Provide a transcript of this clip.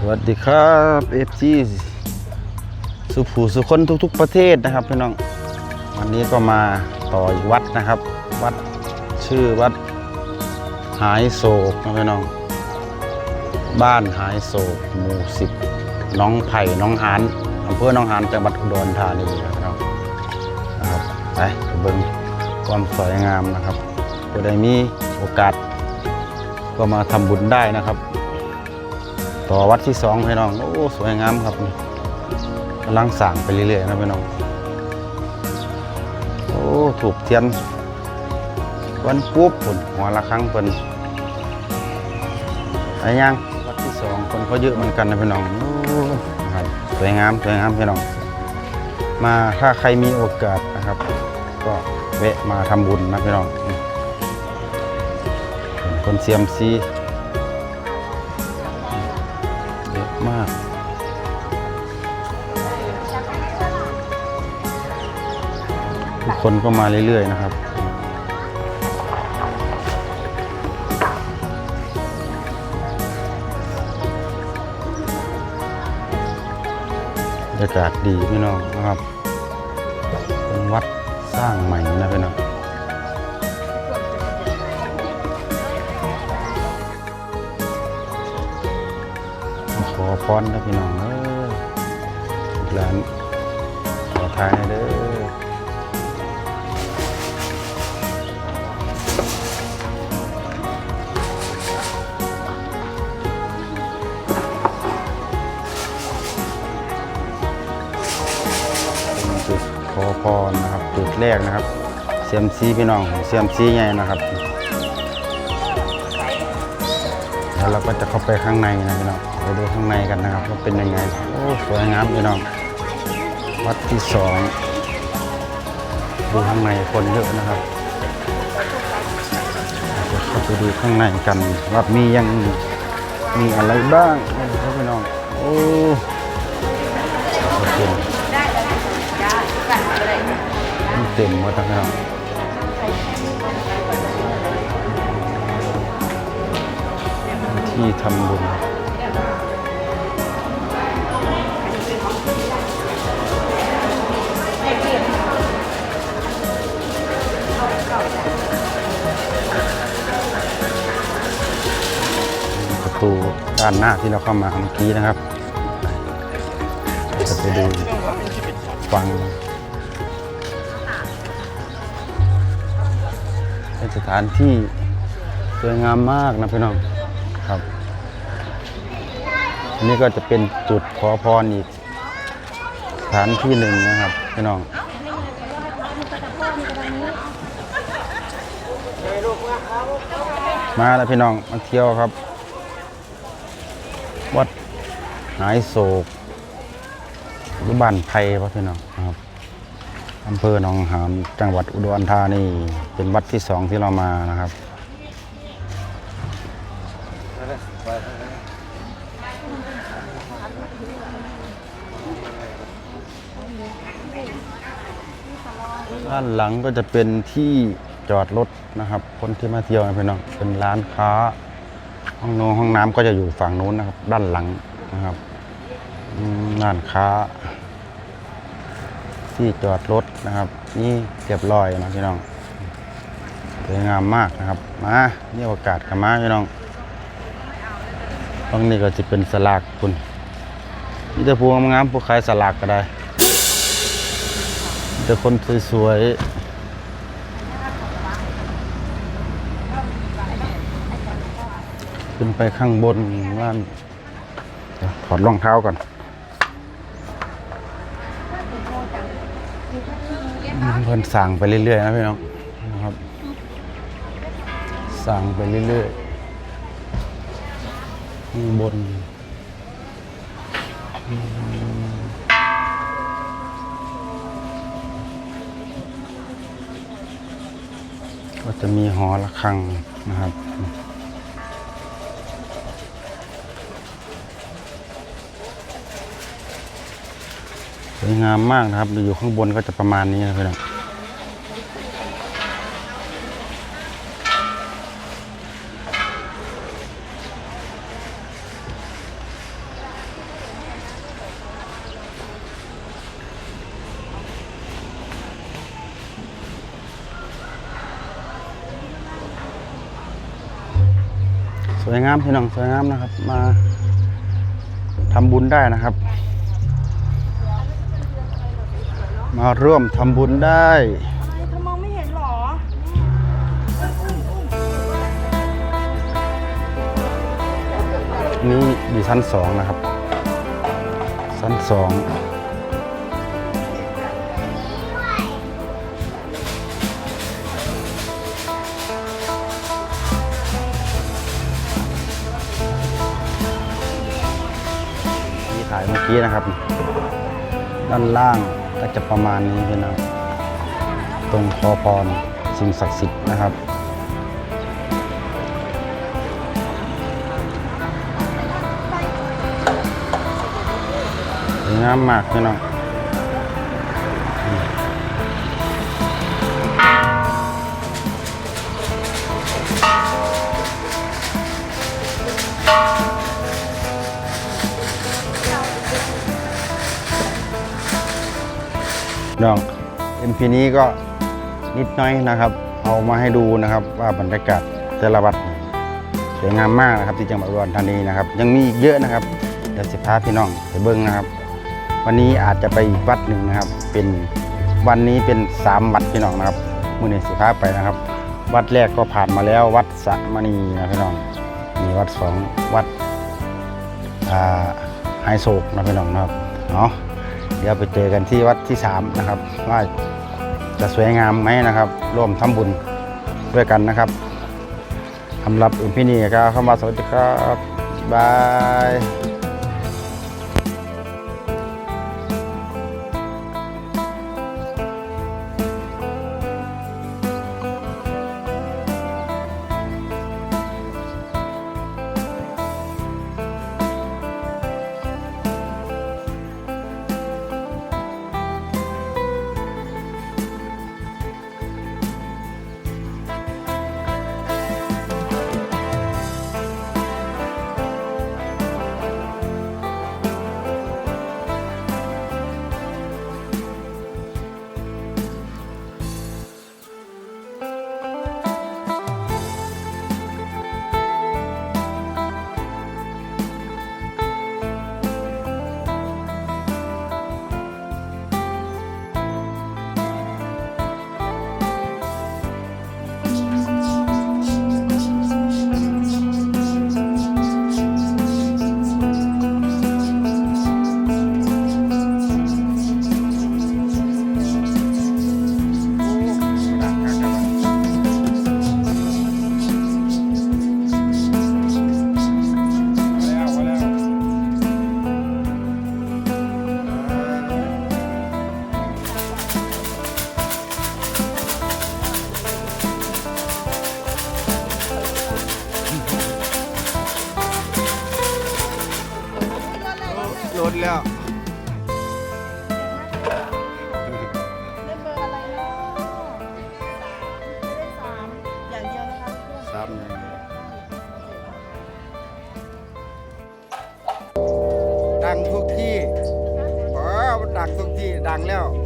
สวัสดีครับเอฟจีสุผูสุคนทุก ๆ ประเทศนะครับพี่น้อง วันนี้ก็มาต่ออีกวัดนะครับ วัดชื่อวัดหายโศกนะพี่น้อง บ้านหายโศกหมู่สิบน้องไผ่น้องหานอำเภอน้องหานจังหวัดอุดรธานีนะครับนะครับไปเบิ่งความสวยงามนะครับผู้ใดมีโอกาสก็มาทำบุญได้นะครับ ต่อวัดที่สองพี่น้อง โอ้สวยงามครับกำลังสั่งไปเรื่อยๆนะพี่น้อง โอ้ถูกเทียนวันปุ๊บผลหัวละครั้งเพิ่นไอยังวัดที่สองคนเขาเยอะเหมือนกันนะพี่น้องโอ้นะครับสวยงามสวยงามพี่น้อง มาถ้าใครมีโอกาสนะครับ ก็แวะมาทำบุญนะพี่น้องคนเซียมซี มาก ทุกคนก็มาเรื่อย ๆ นะครับบรรยากาศดีพี่น้องนะครับ เป็นวัดสร้างใหม่นะพี่น้อง ขอพรนะพี่น้องเออร้านขอทายเด้อจุดขอพรนะครับ จุดแรกนะครับเซียมซีพี่น้องเซียมซีไงนะครับแล้วเราก็จะเข้าไปข้างในนะพี่น้อง ไปดูข้างในกันนะครับว่าเป็นยังไง โอ้สวยงามพี่น้องวัดที่สองดูข้างในคนเยอะนะครับเข้าไปดูข้างในกันว่ามียังมีอะไรบ้างนะครับพี่น้องโอ้เคเต็มหมดแล้วพี่น้องที่ทำบุญ ตูด้านหน้าที่เราเข้ามาเมื่อกี้นะครับจะไปดูฟังเป็นสถานที่สวยงามมากนะพี่น้องครับอันนี้ก็จะเป็นจุดขอพรอีกสถานที่หนึ่งนะครับพี่น้องมาแล้วพี่น้องมาเที่ยวครับ วัดหายโศกหรือบ้านไผ่พระพี่น้องครับอำเภอหนองหามจังหวัดอุดรธานีเป็นวัดที่สองที่เรามานะครับด้านหลังก็จะเป็นที่จอดรถนะครับ คนที่มาเที่ยวนะพี่น้องเป็นร้านค้า ห้องนงห้องน้ำก็จะอยู่ฝั่งนู้นนะครับ ด้านหลังนะครับร้านค้า ที่จอดรถนะครับ นี่เรียบร้อยนะพี่น้องสวยงามมากนะครับมาเนี่โอกาสกันมาพี่น้องตรงนี้ก็จะเป็นสลากคุณนี่จะพูงงามๆผู้ขายสลากก็ได้แต่คนสวยๆ ขึ้นไปข้างบนว่านถอดรองเท้าก่อนเพิ่นสั่งไปเรื่อยๆนะพี่น้องนะครับ สั่งไปเรื่อยๆข้างบนก็จะมีหอระฆังนะครับ สวยงามมากนะครับอยู่ข้างบนก็จะประมาณนี้นะเพื่อนสวยงามพี่น้องสวยงามนะครับ มาทำบุญได้นะครับ มาร่วมทำบุญได้ อะไรเธอมองไม่เห็นหรอนี่อยู่ชั้นสองนะครับ ชั้นสองที่ถ่ายเมื่อกี้นะครับ ด้านล่าง ก็จะประมาณนี้พี่น้องตรงขอพรสิ่งศักดิ์สิทธิ์นะครับงามมากพี่น้อง น้องเอ็มพีนี้ก็นิดน้อยนะครับ เอามาให้ดูนะครับ ว่าบรรยากาศแต่ละวัดสวยงามมากนะครับ ที่จังหวัดอุดรธานีนะครับ ยังมีอีกเยอะนะครับเดี๋ยวสิพาพี่น้องไปเบิ้งนะครับ วันนี้อาจจะไปวัดหนึ่งนะครับ เป็นวันนี้เป็นสามวัดพี่น้องนะครับมือหนึ่งสิพาไปนะครับ วัดแรกก็ผ่านมาแล้ววัดสะมณีนะพี่น้องมีวัดสองวัดไฮโศกนะพี่น้องนะครับเนาะ เดี๋ยวไปเจอกันที่วัดที่สามนะครับว่าจะสวยงามไหมนะครับ ร่วมทำบุญด้วยกันนะครับสำหรับอื่นพี่นี่ก็เข้ามาสวัสดีครับบาย ดังทุกที่อ๋อมันดังทุกที่ดังแล้ว